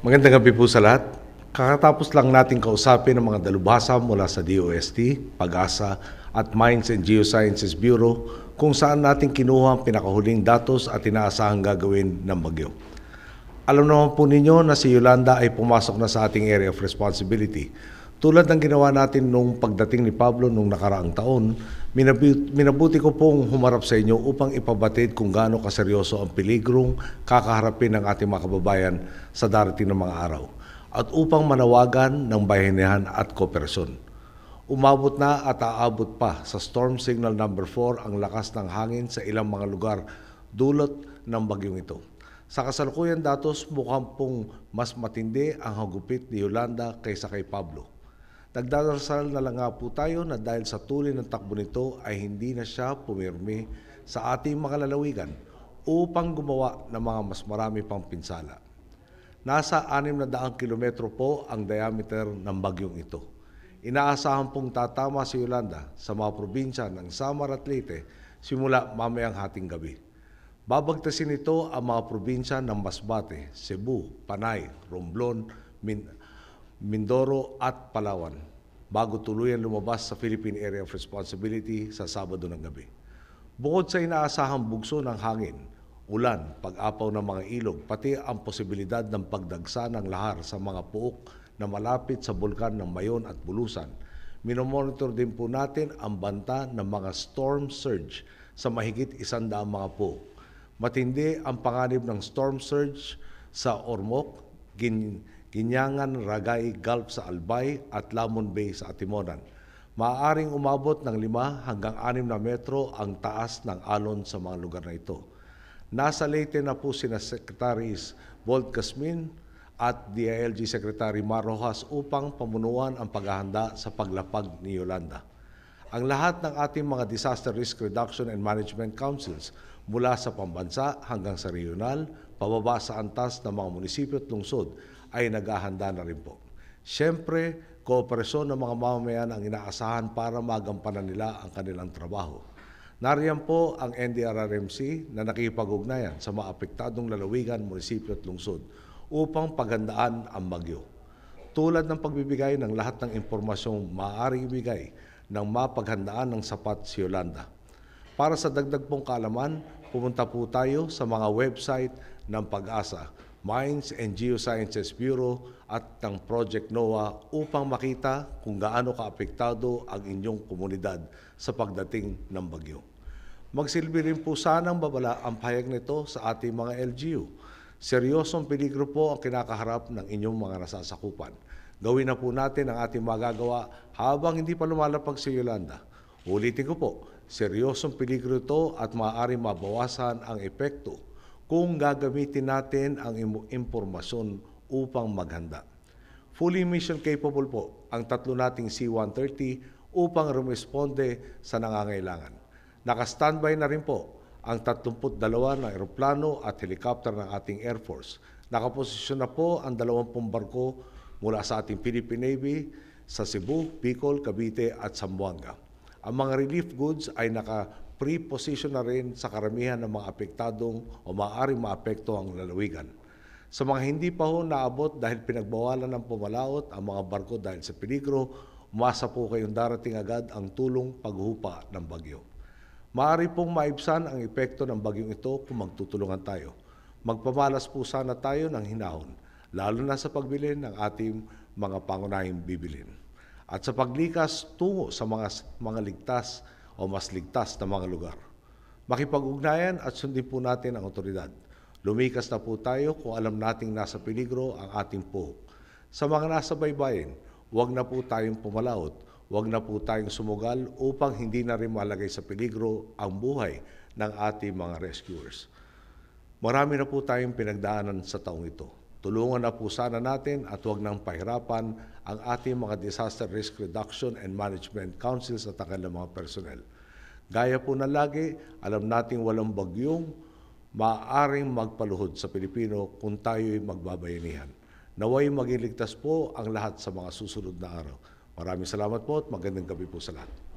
Magandang gabi po sa lahat. Kakatapos lang natin kausapin ang mga dalubhasa mula sa DOST, Pag-asa at Mines and Geosciences Bureau kung saan natin kinuha ang pinakahuling datos at inaasahang gagawin ng bagyo. Alam naman po ninyo na si Yolanda ay pumasok na sa ating area of responsibility. Tulad ng ginawa natin nung pagdating ni Pablo nung nakaraang taon, minabu- minabuti ko pong humarap sa inyo upang ipabatid kung gaano kaseryoso ang peligrong kakaharapin ng ating mga kababayan sa darating na mga araw at upang manawagan ng bayanihan at kooperasyon. Umabot na at aabot pa sa storm signal number 4 ang lakas ng hangin sa ilang mga lugar dulot ng bagyong ito. Sa kasalukuyan datos, mukhang pong mas matindi ang hagupit ni Yolanda kaysa kay Pablo. Nagdarasal na lang nga po tayo na dahil sa tuloy ng takbo nito ay hindi na siya pumirmi sa ating mga lalawigan upang gumawa ng mga mas marami pang pinsala. Nasa 600 kilometro po ang diameter ng bagyong ito. Inaasahan pong tatama si Yolanda sa mga probinsya ng Samar at Leyte simula mamayang hating gabi. Babagtasin nito ang mga probinsya ng Masbate, Cebu, Panay, Romblon, Min- Mindoro at Palawan bago tuluyan lumabas sa Philippine Area of Responsibility sa Sabado ng gabi. Bukod sa inaasahang bugso ng hangin, ulan, pag-apaw ng mga ilog, pati ang posibilidad ng pagdagsa ng lahar sa mga puok na malapit sa bulkan ng Mayon at Bulusan, minomonitor din po natin ang banta ng mga storm surge sa mahigit isandaang mga puok. Matindi ang panganib ng storm surge sa Ormoc, Gin Ginyangan, Ragay, Gulf sa Albay at Lamon Bay sa Atimonan. Maaaring umabot ng 5 hanggang 6 na metro ang taas ng alon sa mga lugar na ito. Nasa Leyte na po sina Secretaries Bolt Casmin at DILG Secretary Mar Rojas upang pamunuan ang paghahanda sa paglapag ni Yolanda. Ang lahat ng ating mga Disaster Risk Reduction and Management Councils mula sa pambansa hanggang sa regional, pababa sa antas ng mga munisipyo at lungsod ay naghahanda na rin po. Siyempre, kooperasyon ng mga mamamayan ang inaasahan para magampanan nila ang kanilang trabaho. Nariyan po ang NDRRMC na nakipag-ugnayan sa mga apektadong lalawigan, munisipyo at lungsod upang paghandaan ang bagyo. Tulad ng pagbibigay ng lahat ng impormasyong maaaring ibigay ng mapaghandaan ng sapat si Yolanda. Para sa dagdag pong kaalaman, pumunta po tayo sa mga website ng Pag-asa, Mines and Geosciences Bureau at ng Project NOAA upang makita kung gaano kaapektado ang inyong komunidad sa pagdating ng bagyo. Magsilbi rin po sanang babala ang pahayag nito sa ating mga LGU. Seryosong peligro po ang kinakaharap ng inyong mga nasasakupan. Gawin na po natin ang ating magagawa habang hindi pa lumalapag si Yolanda. Ulitin ko po, seryosong peligro ito at maaaring mabawasan ang epekto kung gagamitin natin ang im- impormasyon upang maghanda. Fully mission capable po ang tatlo nating C-130 upang rumisponde sa nangangailangan. Naka-standby na rin po ang 32 na eroplano at helicopter ng ating Air Force. Nakaposisyon na po ang 20 barko mula sa ating Philippine Navy sa Cebu, Bicol, Cavite at Zamboanga. Ang mga relief goods ay naka pre-position na rin sa karamihan ng mga apektadong o maaaring maapekto ang lalawigan. Sa mga hindi pa ho naabot dahil pinagbawalan ng pumalaot ang mga barko dahil sa peligro, umasa po kayong darating agad ang tulong paghupa ng bagyo. Maaari pong maibsan ang epekto ng bagyong ito kung magtutulungan tayo. Magpamalas po sana tayo ng hinahon, lalo na sa pagbili ng ating mga pangunahing bibilin. At sa paglikas tungo sa mga, mga ligtas o mas ligtas na mga lugar. Makipag-ugnayan at sundin po natin ang otoridad. Lumikas na po tayo kung alam nating nasa peligro ang ating puhok. Sa mga nasa baybayin, huwag na po tayong pumalaot, huwag na po tayong sumugal upang hindi na rin malagay sa peligro ang buhay ng ating mga rescuers. Marami na po tayong pinagdaanan sa taong ito. Tulungan na po sana natin at huwag nang pahirapan ang ating mga Disaster Risk Reduction and Management Councils at ang mga personnel. Gaya po na lagi, alam nating walang bagyong maaaring magpaluhod sa Pilipino kung tayo'y magbabayanihan. Naway maging ligtas po ang lahat sa mga susunod na araw. Maraming salamat po at magandang gabi po sa lahat.